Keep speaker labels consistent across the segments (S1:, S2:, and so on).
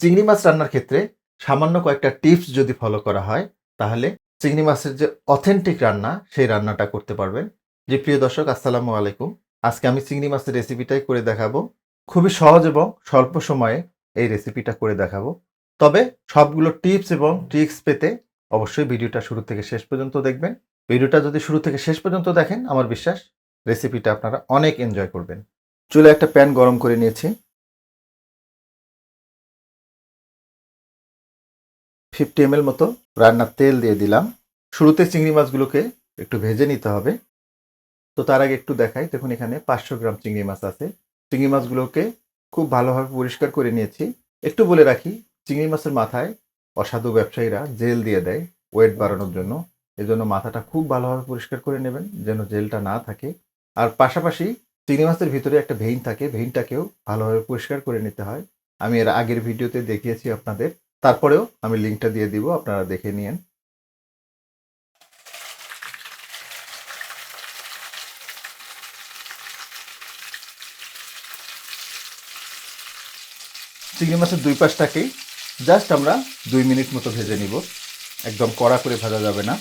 S1: চিংড়ি মাছ রান্নার ক্ষেত্রে সামান্য কয়েকটা টিপস যদি ফলো করা হয়, তাহলে চিংড়ি মাছের যে অথেন্টিক রান্না, সেই রান্নাটা করতে পারবেন। যে প্রিয় দর্শক, আসসালামু আলাইকুম। আজকে আমি চিংড়ি মাছের রেসিপিটাই করে দেখাবো। খুবই সহজ এবং স্বল্প সময়ে এই রেসিপিটা করে দেখাবো। তবে সবগুলো টিপস এবং ট্রিক্স পেতে অবশ্যই ভিডিওটা শুরু থেকে শেষ পর্যন্ত দেখবেন। ভিডিওটা যদি শুরু থেকে শেষ পর্যন্ত দেখেন, আমার বিশ্বাস রেসিপিটা আপনারা অনেক এনজয় করবেন। চুলে একটা প্যান গরম করে নিয়েছি। ফিফটি এম মতো রান্নার তেল দিয়ে দিলাম। শুরুতে চিংড়ি মাছগুলোকে একটু ভেজে নিতে হবে। তো তার আগে একটু দেখাই, দেখুন এখানে পাঁচশো গ্রাম চিংড়ি মাছ আছে। চিংড়ি মাছগুলোকে খুব ভালোভাবে পরিষ্কার করে নিয়েছি। একটু বলে রাখি, চিংড়ি মাছের মাথায় অসাধু ব্যবসায়ীরা জেল দিয়ে দেয় ওয়েট বাড়ানোর জন্য। এজন্য মাথাটা খুব ভালোভাবে পরিষ্কার করে নেবেন, যেন জেলটা না থাকে। আর পাশাপাশি চিংড়ি মাছের ভিতরে একটা ভেইন থাকে, ভেইনটাকেও ভালোভাবে পরিষ্কার করে নিতে হয়। আমি এর আগের ভিডিওতে দেখিয়েছি আপনাদের। তারপরেও আমি লিঙ্কটা দিয়ে দিব, আপনারা দেখে নিন চিংড়ি মাছের দুই পাশটাকেই জাস্ট আমরা দুই মিনিট মতো ভেজে নিব। একদম কড়া করে ভাজা যাবে না।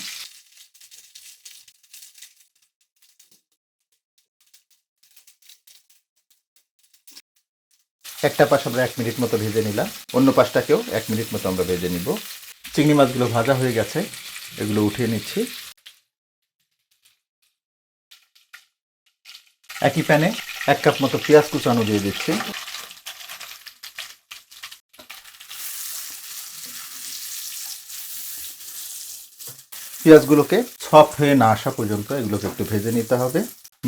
S1: একটা পাশ আমরা এক মিনিট মতো ভেজে নিলাম, অন্য পাশটাকেও এক মিনিট মতো আমরা ভেজে নিব। চিংড়ি মাছগুলো ভাজা হয়ে গেছে, এগুলো উঠিয়ে নিচ্ছি। একই প্যানে এক কাপ মতো পেঁয়াজ কুচানো দিয়ে দিচ্ছি। পেঁয়াজগুলোকে সফট হয়ে না আসা পর্যন্ত এগুলোকে একটু ভেজে নিতে হবে।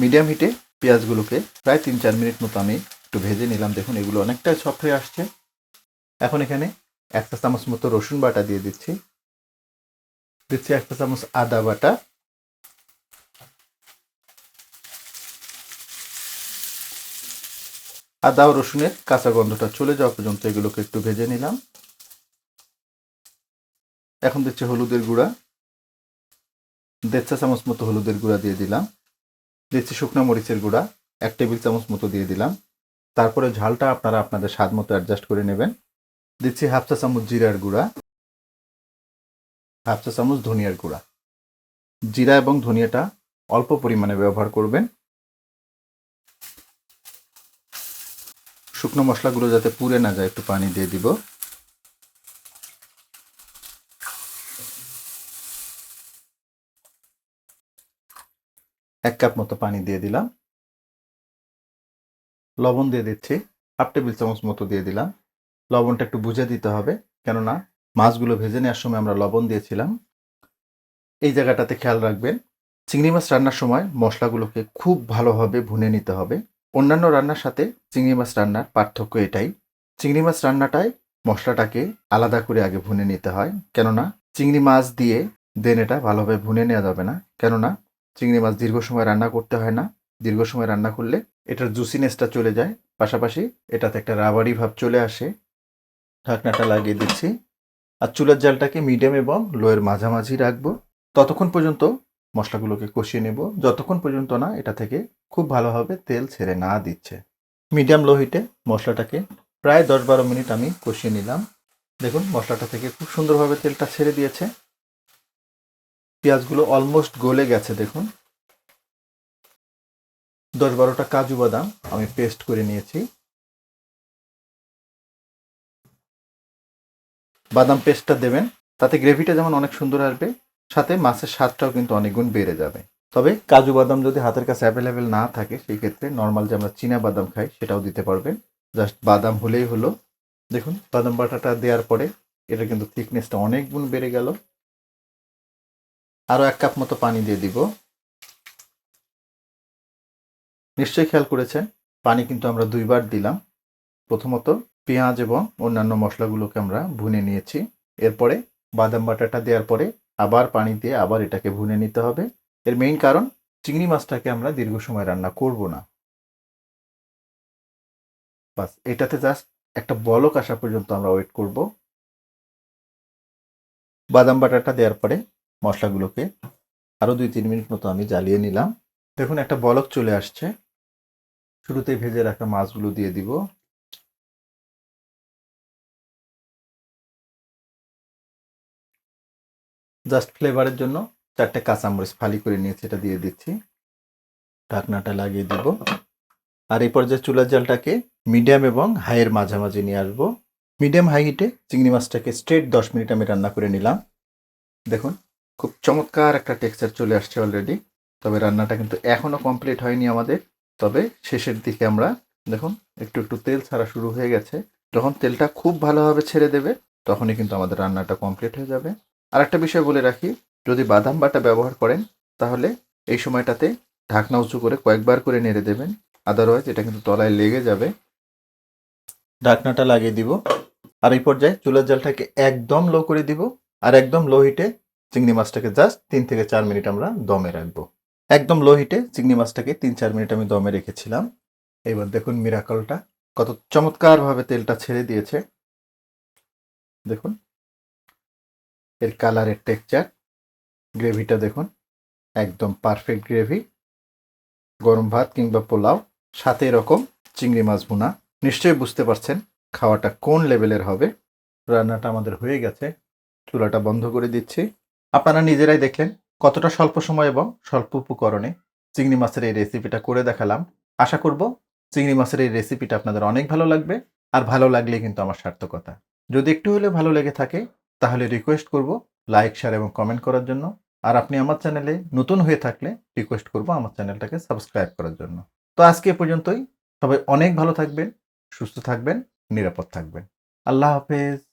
S1: মিডিয়াম হিটে পেঁয়াজগুলোকে প্রায় তিন চার মিনিট মতো আমি একটু ভেজে নিলাম। দেখুন, এগুলো অনেকটাই সফট হয়ে আসছে। এখন এখানে একটা চামচ মতো রসুন বাটা দিয়ে দিচ্ছি। দিচ্ছি একটা চামচ আদা বাটা। আদা ও রসুনের কাঁচা গন্ধটা চলে যাওয়া পর্যন্ত এগুলোকে একটু ভেজে নিলাম। এখন দিচ্ছি হলুদের গুঁড়া। দেড় চা চামচ মতো হলুদের গুঁড়া দিয়ে দিলাম। দিচ্ছি শুকনো মরিচের গুঁড়া। এক টেবিল চামচ মতো দিয়ে দিলাম। তারপরে ঝালটা আপনারা আপনাদের স্বাদ মতো অ্যাডজাস্ট করে নেবেন। দিচ্ছি হাফ চা চামচ জিরার গুঁড়া হাফ চা চামচ ধনিয়ার গুঁড়া। জিরা এবং ধনিয়াটা অল্প পরিমাণে ব্যবহার করবেন। শুকনো মশলাগুলো যাতে পুড়ে না যায়, একটু পানি দিয়ে দিব। এক কাপ মতো পানি দিয়ে দিলাম। লবণ দিয়ে দিচ্ছি। হাফ টেবিল চামচ মতো দিয়ে দিলাম। লবণটা একটু বুঝে দিতে হবে, কেননা মাছগুলো ভেজে নেওয়ার সময় আমরা লবণ দিয়েছিলাম। এই জায়গাটাতে খেয়াল রাখবেন, চিংড়ি মাছ রান্নার সময় মশলাগুলোকে খুব ভালোভাবে ভুনে নিতে হবে। অন্যান্য রান্নার সাথে চিংড়ি মাছ রান্নার পার্থক্য এটাই। চিংড়ি মাছ রান্নাটায় মশলাটাকে আলাদা করে আগে ভুনে নিতে হয়, কেননা চিংড়ি মাছ দিয়ে দেন এটা ভালোভাবে ভুনে নেওয়া যাবে না। কেননা চিংড়ি মাছ দীর্ঘ সময় রান্না করতে হয় না। দীর্ঘ সময় রান্না করলে এটার জুসিনেসটা চলে যায়। পাশাপাশি এটাতে একটা রাবারি ভাব চলে আসে। ঢাকনাটা লাগিয়ে দিচ্ছি। আর চুলার জালটাকে মিডিয়াম এবং লোয়ের মাঝামাঝি রাখব। ততক্ষণ পর্যন্ত মশলাগুলোকে কষিয়ে নেব। যতক্ষণ পর্যন্ত না, এটা থেকে খুব ভালোভাবে তেল ছেড়ে না দিচ্ছে। মিডিয়াম লো হিটে মশলাটাকে প্রায় দশ বারো মিনিট আমি কষিয়ে নিলাম। দেখুন, মশলাটা থেকে খুব সুন্দরভাবে তেলটা ছেড়ে দিয়েছে। পেঁয়াজগুলো অলমোস্ট গলে গেছে, দেখুন। দশ বারোটা কাজু বাদাম আমি পেস্ট করে নিয়েছি। বাদাম পেস্টটা দেবেন, তাতে গ্রেভিটা যেমন অনেক সুন্দর আসবে, সাথে মাছের স্বাদটাও কিন্তু অনেক গুণ বেড়ে যাবে। তবে কাজু বাদাম যদি হাতের কাছে অ্যাভেলেবেল না থাকে, সেই ক্ষেত্রে নর্মাল যে আমরা চীনা বাদাম খাই, সেটাও দিতে পারবেন। জাস্ট বাদাম হলেই হলো। দেখুন, বাদাম বাটাটা দেওয়ার পরে এটা কিন্তু থিকনেসটা অনেক গুণ বেড়ে গেল। আরও এক কাপ মতো পানি দিয়ে দিব। নিশ্চয়ই খেয়াল করেছেন, পানি কিন্তু আমরা দুইবার দিলাম। প্রথমত পেঁয়াজ এবং অন্যান্য মশলাগুলোকে আমরা ভুনে নিয়েছি। এরপরে বাদাম বাটাটা দেওয়ার পরে আবার পানি দিয়ে আবার এটাকে ভুনে নিতে হবে। এর মেইন কারণ, চিংড়ি মাছটাকে আমরা দীর্ঘ সময় রান্না করব না। বাস, এটাতে জাস্ট একটা বলক আসা পর্যন্ত আমরা ওয়েট করব। বাদাম বাটাটা দেওয়ার পরে মশলাগুলোকে আরও দুই তিন মিনিট মতো আমি জ্বালিয়ে নিলাম। দেখুন একটা বলক চলে আসছে। শুরুতে ভেজে রাখা মাছগুলো দিয়ে দিব। জাস্ট ফ্লেভারের জন্য চারটে কাঁচামরিচ ফালি করে নিয়ে সেটা দিয়ে দিচ্ছি। ঢাকনাটা লাগিয়ে দিব। আর এই পর্যায়ে চুলার জলটাকে মিডিয়াম এবং হাইয়ের মাঝামাঝি নিয়ে আসব। মিডিয়াম হাই হিটে চিংড়ি মাছটাকে স্ট্রেট দশ মিনিট আমি রান্না করে নিলাম। দেখুন, খুব চমৎকার একটা টেক্সচার চলে আসছে অলরেডি। তবে রান্নাটা কিন্তু এখনও কমপ্লিট হয়নি আমাদের। তবে শেষের দিকে আমরা, দেখুন, একটু একটু তেল ছাড়া শুরু হয়ে গেছে। যখন তেলটা খুব ভালোভাবে ছেড়ে দেবে, তখনই কিন্তু আমাদের রান্নাটা কমপ্লিট হয়ে যাবে। আর একটা বিষয় বলে রাখি, যদি বাদাম বাটা ব্যবহার করেন, তাহলে এই সময়টাতে ঢাকনা উঁচু করে কয়েকবার করে নেড়ে দেবেন। আদারওয়াইজ এটা কিন্তু তলায় লেগে যাবে। ঢাকনাটা লাগিয়ে দিব। আর এই পর্যায়ে চুলার জালটাকে একদম লো করে দিব। আর একদম লো হিটে চিংড়ি মাছটাকে জাস্ট তিন থেকে চার মিনিট আমরা দমে রাখব। একদম লো হিটে চিংড়ি মাছটাকে তিন চার মিনিট আমি দমে রেখেছিলাম। এবার দেখুন মিরাকলটা কত চমৎকারভাবে তেলটা ছেড়ে দিয়েছে। দেখুন, এর কালারের টেক্সচার গ্রেভিটা দেখুন, একদম পারফেক্ট গ্রেভি গরম ভাত কিংবা পোলাও, সাথে এরকম চিংড়ি মাছ ভুনা। নিশ্চয়ই বুঝতে পারছেন খাওয়াটা কোন লেভেলের হবে। রান্নাটা আমাদের হয়ে গেছে। চুলাটা বন্ধ করে দিচ্ছি। আপনারা নিজেরাই দেখলেন কতটা স্বল্প সময় এবং স্বল্প উপকরণে চিংড়ি মাছের এই রেসিপিটা করে দেখালাম। আশা করব চিংড়ি মাছের এই রেসিপিটা আপনাদের অনেক ভালো লাগবে আর ভালো লাগলে কিন্তু আমার সার্থকতা। যদি একটু হলে ভালো লেগে থাকে, তাহলে রিকোয়েস্ট করব লাইক শেয়ার এবং কমেন্ট করার জন্য। আর আপনি আমার চ্যানেলে নতুন হয়ে থাকলে রিকোয়েস্ট করব আমার চ্যানেলটাকে সাবস্ক্রাইব করার জন্য। তো আজকে পর্যন্তই। সবাই অনেক ভালো থাকবেন, সুস্থ থাকবেন, নিরাপদ থাকবেন। আল্লাহ হাফেজ।